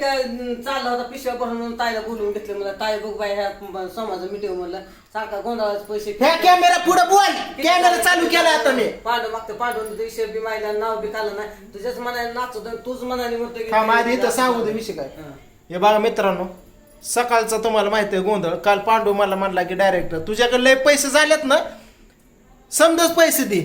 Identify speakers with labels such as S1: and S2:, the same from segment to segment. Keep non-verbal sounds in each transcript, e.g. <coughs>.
S1: काय चालला होता पिशव्या भरून ताईला बोलवून घेतलं मला. ताई बघ बाई ह्या समाज मिटिंग म्हणलं. सारखा गोंधळाचे पैसे
S2: ह्या कॅमेरा पुढे बोल. कॅमेरा चालू केला आता मी.
S1: पांडव मागतं पांडव दिवशी बी मायला नाव बी काढलं नाही. तुझ्याच मनाने नाचत तूच मनाने म्हणतो की-
S2: माझ्या इथं सांगू दे विषय काय. हे. बघा मित्रांनो सकाळचा तुम्हाला माहिती आहे गोंधळ. काल पांडू मला म्हणला की डायरेक्टर तुझ्याकडे लय पैसे झालेत ना समजच पैसे दे.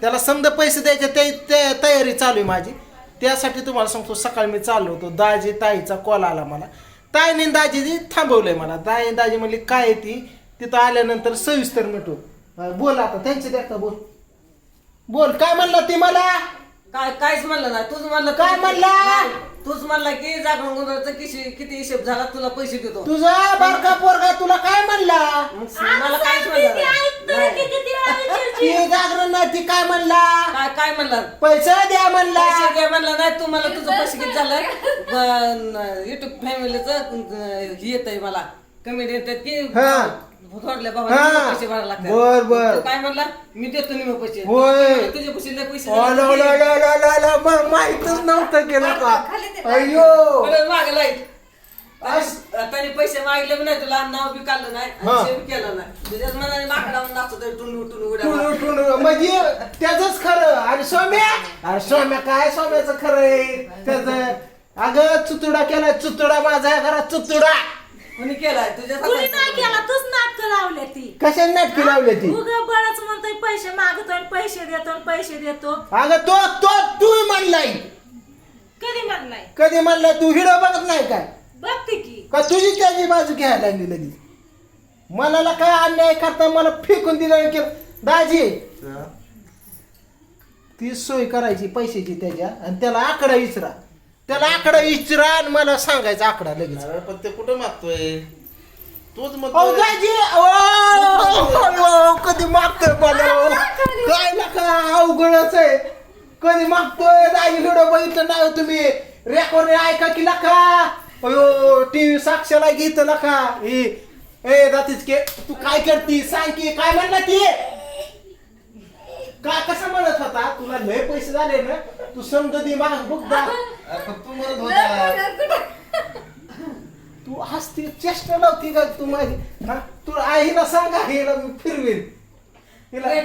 S2: त्याला समजा पैसे द्यायचे ते ते- तयारी चालू आहे माझी. त्यासाठी तुम्हाला सांगतो सकाळी मी चाललो होतो. दाजी ताईचा कॉल आला मला. ताईने दाजी थांबवलंय मला. ताई दाजी म्हणली काय आहे ती? तिथं आल्यानंतर सविस्तर मिटू बोल आता त्यांचे देखता बोल. बोल काय म्हणलं ती मला?
S1: काय काहीच म्हणलं नाही. तूच म्हणलं
S2: काय म्हणला?
S1: तूच म्हणला की जागरण गोंधळाचा किती किती हिशोब झाला तुला पैसे देतो.
S2: तुझा बारका पोरगा तुला काय म्हणला?
S1: मग मला काहीच म्हणलं नाही. <laughs>
S2: ती जागरण नाही ती काय म्हणला?
S1: काय काय म्हणला?
S2: पैसा द्या म्हणला.
S1: पैसे घे म्हणलं नाही तू मला तुझं पैसे किती झालं? युट्यूब फॅमिलीच येत आहे मला. कमी देतात की
S2: हा.
S1: थोडल्या
S2: हा.
S1: बाबा पैसे भरायला लागतात.
S2: बर, बर.
S1: तू काय म्हणला? मी देतो पैसे.
S2: होय.
S1: तुझे पैसे लय पैसे
S2: मग माहितच नव्हतं केलं का? अयो
S1: परत मागे लाइट.
S2: अस-
S1: त्याने पैसे मागले बी नाही तुला नाव बी काढलं नाही
S2: हा.
S1: आणि केलं नाही. तुझ्याच मनाने माकडा नाचतो टुन उठून उड्या
S2: टुन-
S1: मारत.
S2: टुन- म्हणजे त्याच खरं. आणि सोम्या? अरे सोम्या काय सोम्याचं खरं आहे? त्याच अगं चुतुडा केला चुतुडा माझा घरात चुतुडा.
S1: कोणी केलाय? तुझ्या
S3: कुणी नाही केला तूच नाटक लावले ती.
S2: कशाने नाटकी लावली ती?
S3: उग बरच म्हणतोय पैसे मागतो आणि पैसे देतो आणि पैसे देतो.
S2: अगं तो तो तू म्हणलाय.
S3: कधी म्हणलाय?
S2: कधी म्हणला तू हिडो बघत नाही काय?
S3: बघते की.
S2: का तुझी त्याची बाजू घ्यायला लागली लगेच? मनाला काय अन्याय करता मला फेकून दिलं आणि केलं? दाजी ती सोय करायची पैशाची त्याच्या आणि त्याला आकडा विचारा त्याला आकडा विचारा आणि मला सांगायचा आकडा लगेच.
S4: पण ते कुठं मागतोय? तूच
S2: अहो
S4: म्हणतोय
S2: दाजी अहो, अहो, कधी मागतोय मला? अहो. काय नका अवघडच आहे. कधी मागतोय? दाजी व्हिडिओ बघितलं नाही हो तुम्ही. रेकॉर्ड ऐका की नका. अयो टीव्ही साक्षाला घेत नका. ए ए दातीच के तू काय करती? सांग की काय म्हणला ती? का कसं म्हणत होता? तुला लय पैसे झाले ना तू समज दे महाग बघ दा
S4: अरे पण तू म्हणत होता.
S2: तू हसती चेष्टा लावती का तू माझी? हा? तू आईला सांगा हिला मी फिरवीन.
S3: मी आम्ही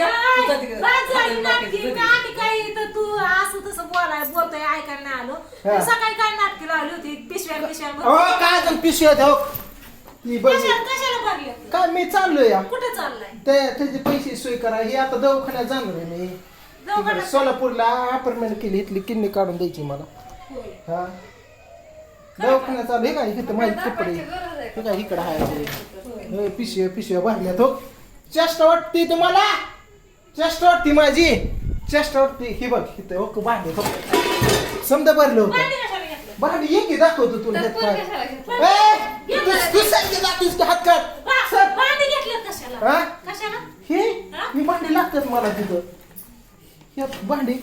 S3: काय इथं तू असं तसं बोलाय बोलतोय ऐकायला नाही आलो. तू सकाळी काय नाटकी लावली होती? पिशव्या पिशव्या
S2: हो काय अजून पिशव्या हो. ती बघ.
S3: कशाला
S2: काय मी चाललोय. या
S3: कुठे चाललाय?
S2: ते त्याचे पैसे सोय करा. हे आता दवाखान्यात जाणार आहे मी.
S3: दवाखान्यात?
S2: सोलापूरला अपार्टमेंट केली इथली किन्नी काढून द्यायची मला.
S3: होय.
S2: हा? दवाखान्यात चालू हे काय इथं माझे कपडे हे काय इकडं आहे पिशव्या पिशव्या भरल्यात हो चेष्टा वाटते तुम्हाला? चेष्टा वाटते माझी? चेष्टा वाटते. ही बघ इथं हो भांडे समजा भरलं होतं.
S3: कशाला घेतलं?
S2: भांडी ये की दाखवतो तुला हात काय ए, तू तू सांगते जातोस की हात काढ
S3: भा-
S2: सर
S3: भांडी घेतलं कशाला
S2: हा?
S3: कशाला
S2: हे
S3: हा?
S2: ही भांडी लागतात मला तिथं हे भांडी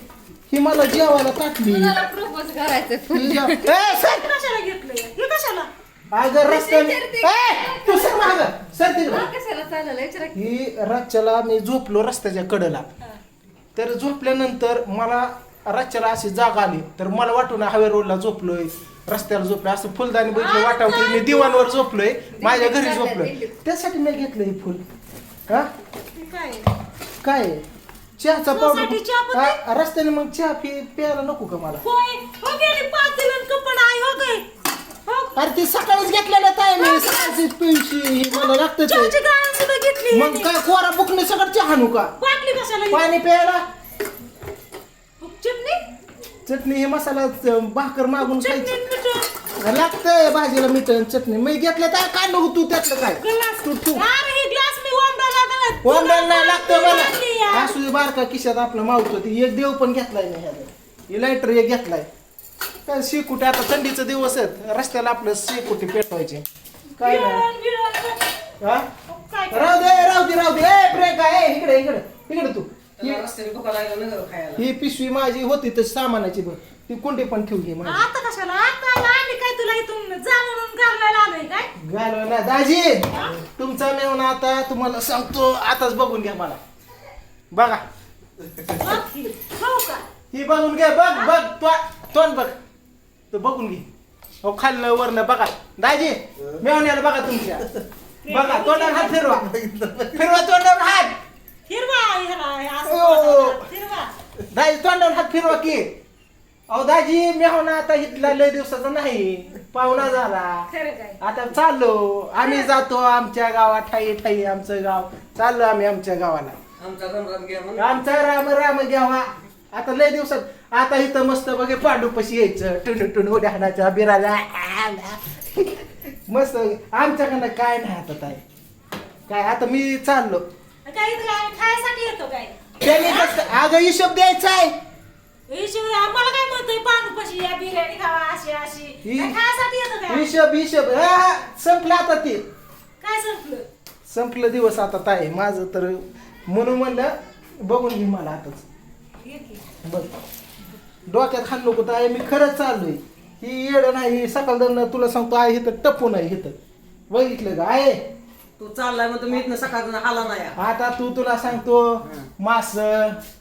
S2: ही मला जेवायला टाकली
S5: प्रपोज करायचं
S2: ही जेव- ए, सर
S3: कशाला घेतलंय हे कशाला
S2: अगं रस्त्याने ए, तू सर माग सर तिकडं
S5: कशाला चाललं विचारा
S2: ही रातच्याला मी झोपलो रस्त्याच्या कडेला तर झोपल्यानंतर मला रातच्याला अशी जाग आली तर मला वाटून हायवे रोडला झोपलोय रस्त्याला झोपलोय असं फुलदाणी बघितलं वाटावं की मी दिवाणवर झोपलोय माझ्या घरी झोपलोय. त्यासाठी मी घेतलं हे फुल. हा?
S3: हे काय?
S2: काय? आहे? चहाचा
S3: चहा
S2: पावडर हा, रस्त्याने मग चहा पी प्यायला नको का मला?
S3: होय. हो गेली पाच दिवस कपड आहे हो हो.
S2: अरे ती सकाळीच घेतलेलं आहे मी सकाळची पिवशी मला लागतं
S3: चहाची
S2: ते
S3: गाळण सुद्धा घेतली
S2: मग काय कोरा बुकने सगळं चहा आणू का?
S3: बाटली कशाला? घेतली?
S2: पाणी प्यायला?
S3: चटणी
S2: हे मसाला च- भाकर मागून
S3: चटणी
S2: खायचं.
S3: मीठ.
S2: लागतंय भाजीला मीठ आणि चटणी. मी घेतलं तर काय नको तू त्यातलं काय?
S3: ग्लास.
S2: तू तू.
S3: अरे हे ग्लास मी ओमडाला दिला.
S2: कोंबड्याला नाही लागतं
S3: आणली
S2: मला. असू दे बारका किशात आपलं मावतो ती एक देव पण घेतलाय मी ह्याला. हे लायटर एक घेतलाय. काय शेकुटे आता थंडीचे दिवस आहेत. रस्त्याला आपलं शेकुटी पेटवायचे. काय नाही. हा?
S3: काय
S2: राहू दे राहू दे राहू दे. ए प्रियंका ए इकडे इकडे. इकडे तू.
S1: त्याला रस्त्याने भुका लागला नगर खायला.
S2: ही पिशवी माझी होती तर सामानाची बघ. ती कुंडी पण ठेवू घे माझी.
S3: आता कशाला? आता आला आणि काय तुला इथून जा म्हणून घालायला आलोय काय?
S2: घालव ना दाजी तुमचा मेहून आता तुम्हाला सांगतो आताच बघून घ्या मला. बघा.
S3: बघ की. हो का?
S2: ही बघून घे बघ बघ तो तोंड बघ. तो बघून घे. हो खाल्लं वरनं बघा. दाजी मेवण्याला बघा तुमच्या. बघा तोंडावर हात फिरवा. फिरवा तोंडावर हात.
S3: हिरवा ह्याला हे असं
S2: ओ.
S3: बोलायला. हिरवा
S2: दाजी तोंडावर हात फिरवा की. अहो दाजी मेहना आता इथला लय दिवसाचा नाही. पाहुणा झाला.
S3: खरं काय?
S2: आता चाललो. आम्ही जातो आमच्या गावात ठाई ठाई आमचं गाव. चाललो आम्ही आमच्या गावाला.
S1: आमचा राम राम घ्या म्हणून.
S2: आमचा राम राम घ्यावा. आता लय दिवसात आता इथं मस्त बघे पांडू पशी यायचं. टुन टुन उड्या हाणाच्या बिराला. मस्त. आमच्याकडनं काय नाही आता ताई. काय आता मी चाललो.
S3: काय इथं काय खायसाठी येतो काय?
S2: त्याने कसं अगं हिशोब द्यायचा आहे.
S3: हिशोब आम्हाला काय म्हणतोय? पानूपाशी या बिर्याणी खावा अशी अशी.
S2: ही-
S3: काय खायसाठी येतो काय?
S2: हिशोब हिशोब. हा, संपलं आता ते.
S3: काय संपलं?
S2: संपलं दिवस आता ताई. माझं तर म्हणून म्हणलं बघून घे मला आताच.
S3: ये की.
S2: बघ. डोक्यात खाल नको ताई मी खरंच चाललोय. ही येड नाही सकाळ तुला सांगतो आहे इथं नाही इथं. बघितलं का? आहे.
S1: तू चाललाय म्हणतो मी इथनं सकाळचं हाला नाही.
S2: आता तू तुला सांगतो मास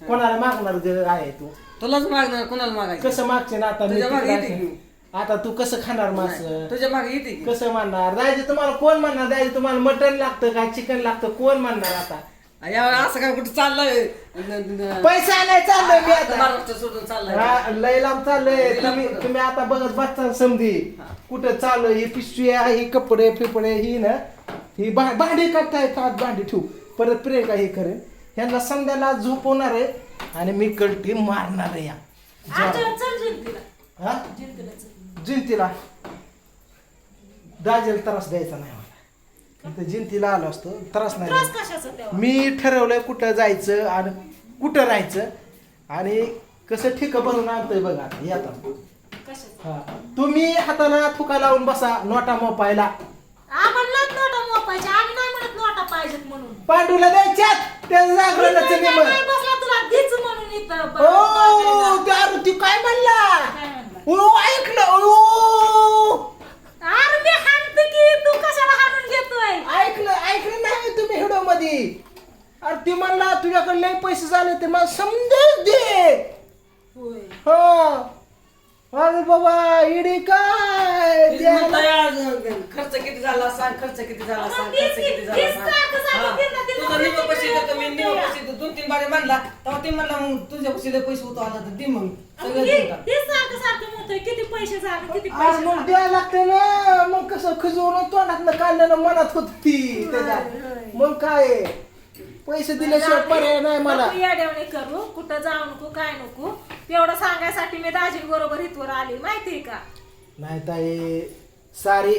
S2: कोणाला मागणार आहे तू?
S1: तुलाच मागणार कोणाला मागायचं?
S2: कसं मागचे ना आता? मी
S1: तुझ्या मागे येते.
S2: आता तू कसं खाणार मास?
S1: तुझ्या मागे येते की
S2: कसं म्हणणार दाजी तुम्हाला कोण म्हणणार दाजी तुम्हाला मटन लागतं का? चिकन लागतं? कोण म्हणणार आता?
S1: यावेळी असं काय कुठं चाललंय? न- न-
S2: पैसा नाही चाललोय मी आता.
S1: महाराष्ट्र सोडून चाललाय
S2: हा, लय लांब चाललंय. तुम्ही तुम्ही आता बघत बसता समधी. कुठं चालू ही पिशवी आहे ही कपडे फिपडे ही ना ही भा- भांडी करताय का भांडी ठेवू. परत प्रियंका हे करेन. ह्यांना संध्याला झोपवणार आहे आणि मी कलटी मारणार आहे या. हा?
S3: जिंतीला
S2: दाजेल त्रास द्यायचा नाही मला. जिंतीला आलो असतो. त्रास नाही
S3: त्रास
S2: द्यायचा.
S3: कशाचा तेव्हा
S2: मी ठरवलंय कुठं जायचं आणि कुठं राहायचं. आणि कसं ठिक बनवून आणतोय बघा आता. येतात
S3: कशाचा?
S2: हा. तुम्ही हाताला थुका लावून बसा नोटा मोपायला
S3: आम्हाला नोटा मोपायच्या आम्ही नाही म्हणत पाहिजेत म्हणून.
S2: पांडूला द्यायच्यात? त्याचं जागरणाचं
S3: बसला तुला म्हणून इथं. ब-
S2: ओ. त्या आरती काय म्हणला?
S3: काय म्हणला?
S2: ओ ऐकलं ओ.
S3: अरे मी हाणते की तू कशाला हाणून घेतोय?
S2: ऐकलं ऐकलं नाही तुम्ही हिडो मध्ये अरे ती म्हणला तुझ्याकडे लय पैसे झाले ते मला समजेच दे.
S3: होय.
S2: हा. अरे बाबा इडी काय
S1: तीच
S2: द्यायला-
S1: म्हणताय आज, खर्च किती झाला सांग खर्च किती झाला सांग खर्च किती झाला सांग. तुझं निम पैसे देतो मी निम पैसे देतो. दोन तीन बारे म्हणला तेव्हा ते म्हणला मग तुझ्या पैसे पैसे होतो आला तर दे मग. सगळं देऊन टाक.
S3: हे सारखं सारखं म्हणतोय किती पैसे झाले किती
S2: अरे
S3: पैसे
S2: मग
S3: झाले.
S2: द्यायला लागते ना. मग कसं खिजवून तोंडात काढलं ना मनात होत ती. मग काय? पैसे दिल्याशिवाय पर्याय नाही मला.
S3: नको येड्यावानी करू कुठं जाऊ नको काय नको. तेवढं सांगायसाठी मी दाजी बरोबर इथवर आली माहितीये का?
S2: नाही ताई सारी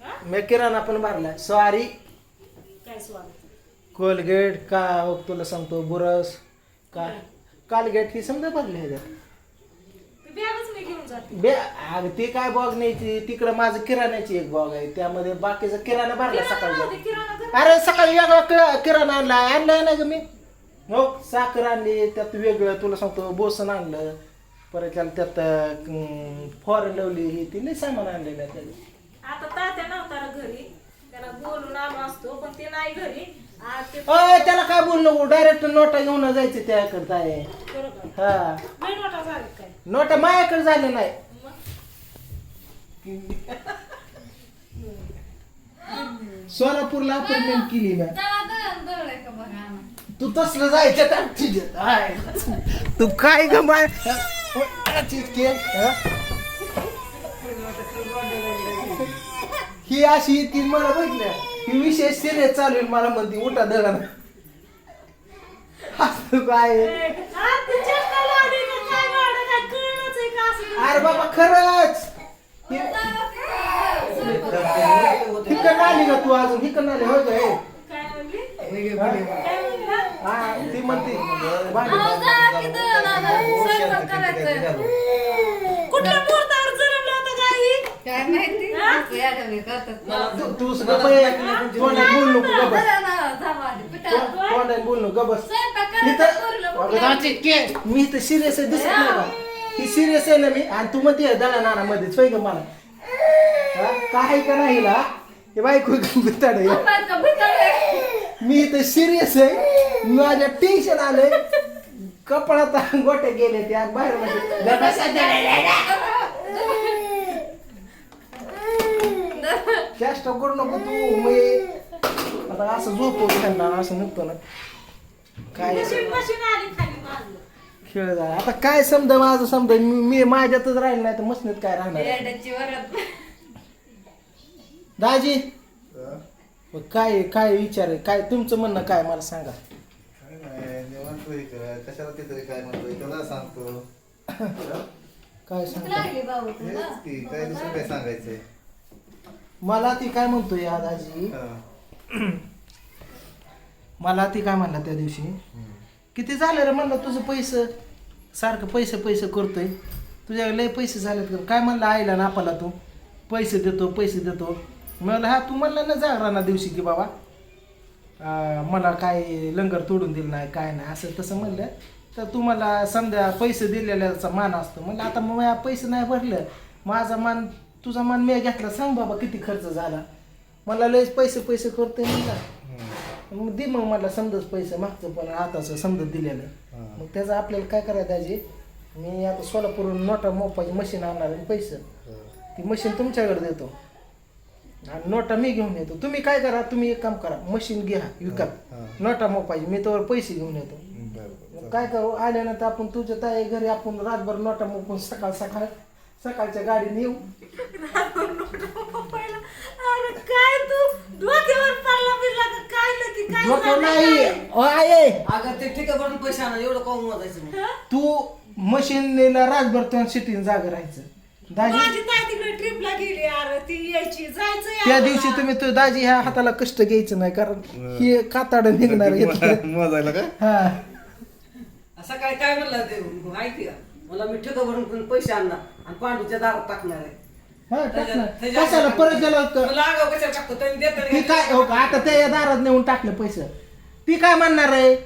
S2: मी किराणा पण भरलाय. सॉरी
S3: काय स्वागत
S2: कोलगेट का तुला सांगतो बुरस का? कालगेट ही समजा भरले ह्याच्यात.
S3: बॅगच मी घेऊन जाते.
S2: बे अगं ते काय बॉग न्यायची तिकडं माझं किराण्याची एक बॉग आहे. त्यामध्ये बाकीचा किराणा भरला
S3: किराणा
S2: सकाळी.
S3: नव्हते, किराणा घर-
S2: अरे सकाळी वेगळा कि- किराणा आणला. आणलाय ना ग मी? हो साखर आणली त्यात वेगळं तुला सांगतो बोसन आणलं. परत त्याला त्यात फॉरन लावली ही ती लई सामान आणले मी त्याला
S3: आता तात्या नव्हता ना घरी त्याला बोलून आलो असतो पण ते नाही घरी. आज ते
S2: अय त्याला काय बोल नको डायरेक्ट नोटा घेऊन जायचं त्याकडे आहे हा.
S3: लय नोटा झालेत काय?
S2: नोटा माझ्याकडे झाले नाही. सोलापूरला अपॉइंटमेंट केली मी
S5: चला दळण दळलंय का बघा ना.
S2: तू तसलं जायचं तर तुझ्यात हाय. तू काय ग माय ही अशी ती मला बघितल्या ही विशेष सिरियस चालू आहे मला म्हणते उठा दळा तू काय?
S3: का का?
S2: अरे बाबा खरंच! हिकडं आली का तू अजून? हिकडं आली होय ग हे?
S3: काय म्हणली? काय म्हणला?
S2: ती म्हणते
S5: जा की दळण आणा. स्वयंपाक करायचंय.
S3: कुठल्या मुहूर्तावर जन्मलं होतं गाई
S5: काय करतात.
S2: तू- सुद्धा तोंडात बोल नको ग बस. तोंडात बोल नको ग बस. दाची के, मी इथं सिरियस आहे दिसत नाही का ही सिरियस आहे ना मी आणि तू म्हणते दळा नाना मध्ये सोय ग मला. हा? काय का नाही हिला? हे बायको आहे? मी इथं सिरियस आहे. माझ्या टेन्शन आलंय. कपडात गोट्या गेले त्या बाहेर म्हणजे चेष्टा करू नको तू मी आता असं झोपू त्यांना असं निघतो ना. काय
S3: मशीन मशीन आली खाली माझं
S2: खेळ झाला आता काय समजा माझं समजा? मी माझ्यातच राहिलं नाही तर मसनीत काय राहणार. दाजी? मग काय काय विचार आहे? काय तुमचं म्हणणं काय मला सांगा.
S4: कशाला ते तरी काय म्हणतोय? त्याला सांगतो. <coughs>
S2: काय
S5: भूक
S2: सांगा
S5: लागली बाबू तुला
S4: हेच की काय दुसरं काय सांगायचंय?
S2: मला ती काय म्हणतोय या दाजी?
S4: हा. <clears throat>
S2: मला ती काय म्हणला त्या दिवशी? किती झालं रे म्हणलं तुझं पैसे? सारखं पैसे पैसे करतोय. तुझ्या लय पैसे झालेत का काय म्हणलं आईला नापाला तू? पैसे देतो पैसे देतो. म्हणलं हा तू म्हणला ना जागराना दिवशी की बाबा मला काय लंगर तोडून दिलं नाही काय नाही असं तसं म्हणलं. तर तू मला समजा पैसे दिलेल्याचा मान असतो. म्हणलं आता मग पैसे नाही भरलं. माझा मान तुझा मान मी घेतला सांग बाबा किती खर्च झाला. मला लयच पैसे पैसे करतोय म्हणला मग दे मग मला समजच पैसे मागचं पण आताचं समजत दिलेलं. मग त्याचं आपल्याला काय करायला पाहिजे मी आता सोलापूरहून नोटा मोपाची मशीन आणणार आहे पैसे. ती मशीन तुमच्याकडे देतो. आणि नोटा मी घेऊन येतो. तुम्ही काय करा तुम्ही एक काम करा. मशीन घ्या विकत. नोटा मोपायची मी तर पैसे घेऊन येतो. मग. काय करू? आल्यानंतर आपण तुझ्या ताई घरी आपण रातभर नोटा मोपून सकाळ सकाळ सकाळच्या गाडीने येऊ.
S3: अरे काय तू डोक्यावर पडला बिरला का काय नक्की काय
S2: डोकं
S3: झालं
S2: नाही
S3: काय?
S2: ओ आहे
S1: अगं ते ठीक भरून पैसे आणा एवढं कोण मोजायचं
S2: तू मशीनला रातभर तो सिटीन जागा राहायचं. दाजी?
S3: माझी ताई तिकडे ट्रिपला गेली अरे ती यायची जायचं
S2: त्या. दिवशी तुम्ही तो दाजी ह्या हाताला कष्ट घ्यायचं नाही कारण हे काताड निघणार इथलं.
S4: मोजायला का?
S2: हा.
S1: सकाळी काय म्हणलं ते? माहिती का मला मी ठिका भरून पैसे आणणार आणि पांडूच्या दारात टाकणार आहे.
S2: हा, टाक ना.
S1: त्याच्या-
S2: कशाला परत
S1: कशाला टाकतो? त्यांनी देताना
S2: ती काय हो का, आता त्या दारात नेऊन टाकले पैसे. ती काय म्हणणार आहे?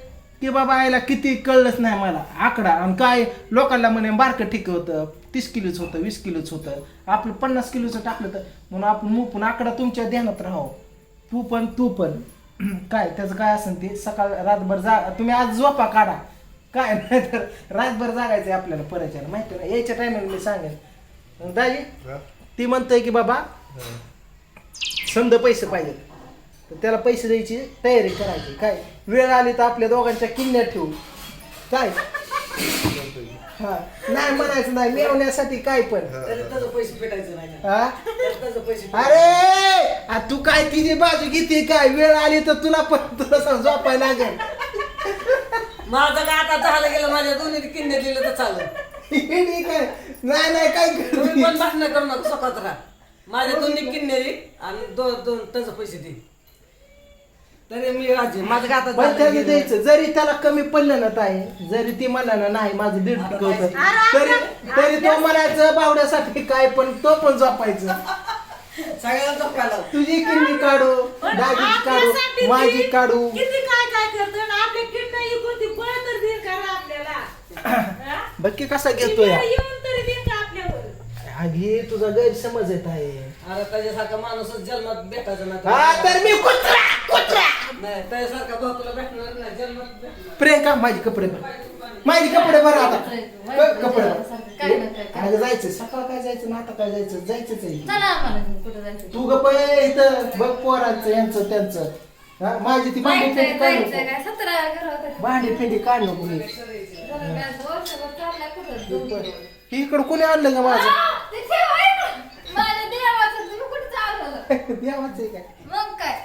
S2: की बाबा आईला किती कळलंच नाही मला. आकडा. आणि काय? लोकांना म्हणे बारकं ठीक होतं. तीस किलोच होतं वीस किलोच होतं. आपलं पन्नास किलोचं टाकलं तर म्हणून आपण मुपून आकडा तुमच्या ध्यानात राहावं. तू पण तू पण. <clears throat> काय? त्याचं काय असेल ते? सकाळ रातभर जा तुम्ही आज झोपा काढा. काय? नाही तर रातभर जागायचं आहे आपल्याला परत यायला. माहिती ना? यायच्या टायमिंग मी सांगेन. मग दाजी?
S4: हा.
S2: ती म्हणतोय की बाबा. समजा पैसे पाहिजेत. तर त्याला पैसे द्यायची तयारी करायची. काय? वेळ आली तर आपल्या दोघांच्या किल्ल्यात ठेवू. काय? हा. नाही म्हणायचं नाही. मिळवण्यासाठी काय पण.
S1: त्याचं पैसे भेटायचं नाही का?
S2: हा?
S1: तरी त्याचं पैसे
S2: अरे! आ, तू काय तिची बाजू घेते काय? वेळ आली तर तुला पण तुला सांग झोपायला लागेल.
S1: माझं काय आता झालं गेलं? माझ्या दोन्ही किन्ने दिलं तर चालेल.
S2: ठीक आहे नाही नाही काय
S1: तुम्ही पण भांडणं करू नका स्वतःच राहा. माझ्या दोन्ही किन्ने दे आणि दोन दोन त्याचं पैसे दे. तरी मी राजी माझं काय आता
S2: पण
S1: झालं
S2: त्याला
S1: गेलं.
S2: द्यायचं. जरी त्याला कमी पडलं ना ताई जरी ती म्हणला ना नाही माझं दीड होतं. तरी तरी तो म्हणायचं बावड्यासाठी काय पण तो पण
S1: लाव.
S2: तुझी किडनी काढू दाजीची काढू माझी
S3: ती
S2: काढू.
S3: किती काय काय करतो आणि आपल्या किडनं इकून ती तर हा? <coughs>
S2: बक्की कसा
S3: ती
S2: घेतोय
S3: वेळ येऊन तरी देईल का आपल्यावर.
S2: हे तुझा गैरसमज येत आहे.
S1: अरे त्याच्यासारखा माणूसच जन्मात भेटायचा ना
S2: हा तर मी कुत्रा कुत्रा.
S1: नाही त्याच्यासारखा भाऊ तुला भेटणार नाही जन्मात भेटणार.
S2: प्रियंका माझी कपडे भर. माझी कपडे भर आता. क- कपडे
S5: काय ना काय
S2: भर अगं जायचं सकाळ काय जायचं ना आता काय जायचं? जायचंच आहे.
S5: चला आम्हाला घेऊन कुठं जायचं
S2: तू गप इथं. बघ पोरांचं यांचं त्यांचं. हा, माझी ती भांडी
S5: जायचंय जायचंय
S2: नको
S5: काय सतरा घर होतं
S2: भांडी फेंडी काढ नको हे.
S5: वर्षभर कुठं दोन.
S2: हे इकडं कोणी आणलं का माझं?
S5: आ, ते ठेव आहे ना. माझ्या देवाचं तुम्ही कुठं चालवलं? <laughs>
S2: देवाचं आहे काय?
S5: मग काय?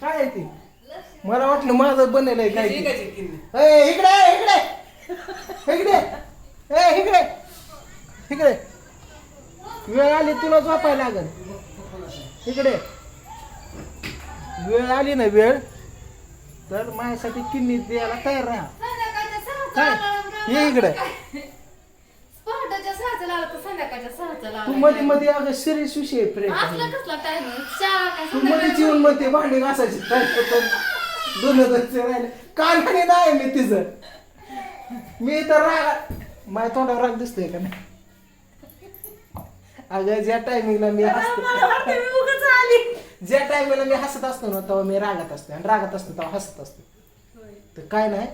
S2: काय आहे ते? मला वाटलं माझं बनेल आहे काय ते. ए, इकडे इकडे. इकडे. ए इकडे. इकडे. वेळ आली तुला झोपायला लागल. इकडे. वेळ आली ना वेळ तर माझ्यासाठी किन्नी द्यायला तयार राहा.
S5: संध्याकाळच्या सहाचं
S2: काय?
S5: लावलं,
S2: ये इकडे.
S5: काय? पहाटेच्या सहाचं लावलं तर संध्याकाळच्या सहाचं
S2: तू. मध्ये मध्ये अगं सिरियस विषय प्रेम.
S5: असला कसला टाइम शाळा काय
S2: तू मध्येच येऊन म्हणते भांडी घासायची. दोन दोनशे राहिले. कालखणी नाही मी तिचं मी तर राग माझ्या तोंडावर राग दिसतोय का नाही? अगं ज्या टायमिंगला मी
S3: मला
S2: हसतो
S3: वाटतं मी उगाच आली.
S2: ज्या टायमिंगला मी हसत असतो ना तेव्हा मी रागात असते आणि रागात असतो तेव्हा हसत असतो. तर काय नाही.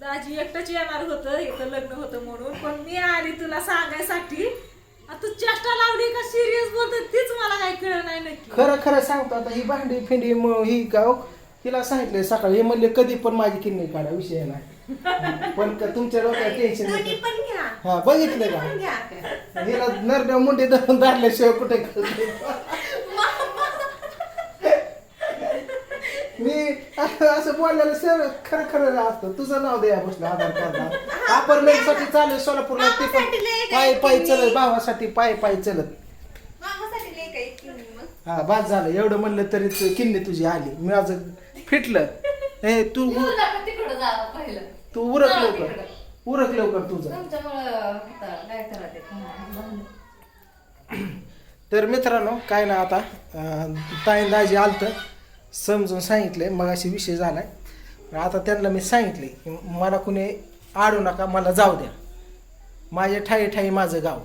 S3: दाजी एकटंच येणार होतं इथं लग्न होतं म्हणून. पण मी आली तुला सांगायसाठी. तू चेष्टा लावली का? सिरियस बोलतो तीच मला काय कळ नाही नक्की.
S2: खरं खरं सांगतो आता ही भांडी फिंडी ही गाव तिला सांगितलंय सकाळी. हे म्हणले कधी पण माझी किडनी काढा विषय नाही. <laughs> पण का तुमच्या डोक्यात टेन्शन हा बघितलं का. हिला नरड्या मुंडे धरून धरल्याशिवाय कुठे कळत मी असं बोललेलं सर खरं खरं असतं. तुझं नाव द्या बसलं आधार कार्ड अपार्टमेंटसाठी चालू सोलापूरला ते पण पायी पायी? चलत भावासाठी पायी पायी चलत. हा बाद झालं. एवढं म्हणलं तरी तू- किन्नी तुझी आली. माझं फिटलं. हे तू तू उरक लवकर. उरक लवकर तुझं. तर मित्रांनो काय ना आता अं, ताई दाजी आलतं. समजून सांगितले मग अशी विषय झालाय. आता त्यांना मी सांगितले की मला कुणी आडू नका मला जाऊ द्या. माझ्या ठाई ठाई माझं गाव.